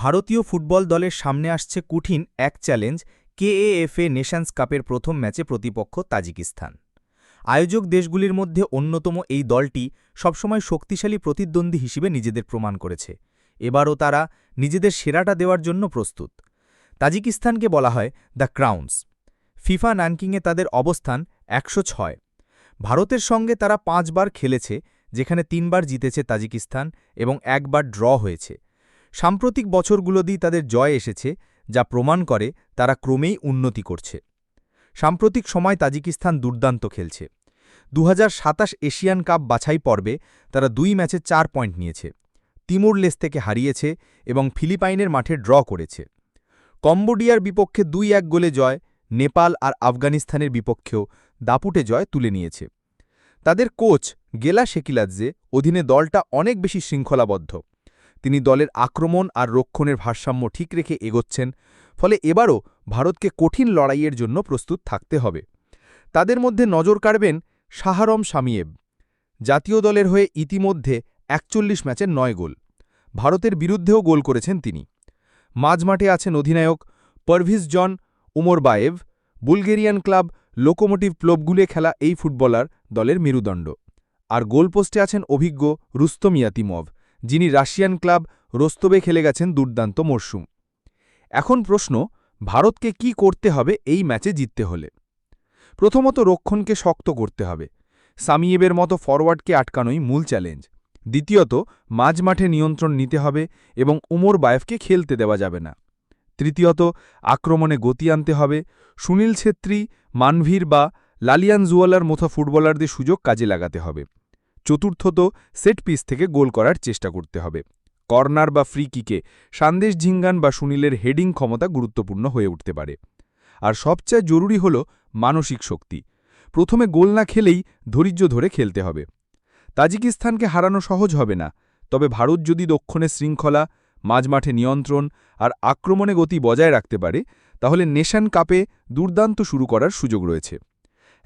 ভারতীয় ফুটবল দলের সামনে আসছে কঠিন এক চ্যালেঞ্জ, কেএএফএ নেশনস কাপের প্রথম ম্যাচে প্রতিপক্ষ তাজিকিস্তান। আয়োজক দেশগুলির মধ্যে অন্যতম এই দলটি সবসময় শক্তিশালী প্রতিদ্বন্দ্বী হিসেবে নিজেদের প্রমাণ করেছে। এবারও তারা নিজেদের সেরাটা দেওয়ার জন্য প্রস্তুত। তাজিকিস্তানকে বলা হয় দ্য ক্রাউন্স। ফিফা র্যাঙ্কিংয়ে তাদের অবস্থান একশো ছয়। ভারতের সঙ্গে তারা পাঁচবার খেলেছে, যেখানে তিনবার জিতেছে তাজিকিস্তান এবং একবার ড্র হয়েছে। সাম্প্রতিক বছরগুলো বছরগুলোতেই তাদের জয় এসেছে, যা প্রমাণ করে তারা ক্রমেই উন্নতি করছে। সাম্প্রতিক সময় তাজিকিস্তান দুর্দান্ত খেলছে। দু হাজার সাতাশ এশিয়ান কাপ বাছাই পর্বে তারা দুই ম্যাচে চার পয়েন্ট নিয়েছে। তিমুর লেস থেকে হারিয়েছে এবং ফিলিপাইনের মাঠে ড্র করেছে। কম্বোডিয়ার বিপক্ষে দুই এক গোলে জয়, নেপাল আর আফগানিস্তানের বিপক্ষেও দাপুটে জয় তুলে নিয়েছে। তাদের কোচ গেলা শেকিলাজ্জে অধীনে দলটা অনেক বেশি শৃঙ্খলাবদ্ধ। তিনি দলের আক্রমণ আর রক্ষণের ভারসাম্য ঠিক রেখে এগোচ্ছেন, ফলে এবারও ভারতকে কঠিন লড়াইয়ের জন্য প্রস্তুত থাকতে হবে। তাদের মধ্যে নজর কাড়বেন শাহারম শামিয়েব। জাতীয় দলের হয়ে ইতিমধ্যে একচল্লিশ ম্যাচের নয় গোল। ভারতের বিরুদ্ধেও গোল করেছেন তিনি। মাঝমাঠে আছেন অধিনায়ক Parvizhon Umarbayev Bulgarian club Lokomotiv ক্লবগুলে খেলা এই ফুটবলার দলের মেরুদণ্ড। আর গোলপোস্টে আছেন অভিজ্ঞ রুস্তম ইয়াতিমভ। যিনি রাশিয়ান ক্লাব রোস্তবে খেলে গেছেন দুর্দান্ত মরশুম এখন প্রশ্ন, ভারতকে কি করতে হবে এই ম্যাচে জিততে হলে? প্রথমত রক্ষণকে শক্ত করতে হবে। সামিয়েবের মতো ফরওয়ার্ডকে আটকানোই মূল চ্যালেঞ্জ। দ্বিতীয়ত, মাঝমাঠে নিয়ন্ত্রণ নিতে হবে এবং উমর বায়েফকে খেলতে দেওয়া যাবে না। তৃতীয়ত, আক্রমণে গতি আনতে হবে। সুনীল ছেত্রী, মানভীর বা লালিয়ান জুয়ালার মতো ফুটবলারদের সুযোগ কাজে লাগাতে হবে। চতুর্থত সেট পিস থেকে গোল করার চেষ্টা করতে হবে। কর্নার বা ফ্রি কিকে সান্দেশ ঝিঙ্গান বা সুনীলের হেডিং ক্ষমতা গুরুত্বপূর্ণ হয়ে উঠতে পারে। আর সবচেয়ে জরুরি হল মানসিক শক্তি। প্রথমে গোল না খেলেই ধৈর্য ধরে খেলতে হবে। তাজিকিস্তানকে হারানো সহজ হবে না, তবে ভারত যদি দক্ষিণে শৃঙ্খলা, মাঝমাঠে নিয়ন্ত্রণ আর আক্রমণে গতি বজায় রাখতে পারে, তাহলে নেশান কাপে দুর্দান্ত শুরু করার সুযোগ রয়েছে।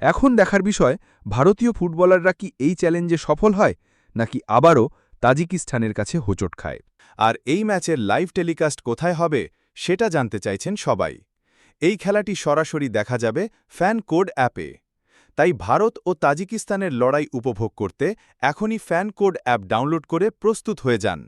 এখন দেখার বিষয়, ভারতীয় ফুটবলাররা কি এই চ্যালেঞ্জে সফল হয়, নাকি আবারও তাজিকিস্তানের কাছে হোঁচট খায়? আর এই ম্যাচের লাইভ টেলিকাস্ট কোথায় হবে, সেটা জানতে চাইছেন সবাই। এই খেলাটি সরাসরি দেখা যাবে ফ্যান কোড অ্যাপে। তাই ভারত ও তাজিকিস্তানের লড়াই উপভোগ করতে এখনই ফ্যান কোড অ্যাপ ডাউনলোড করে প্রস্তুত হয়ে যান।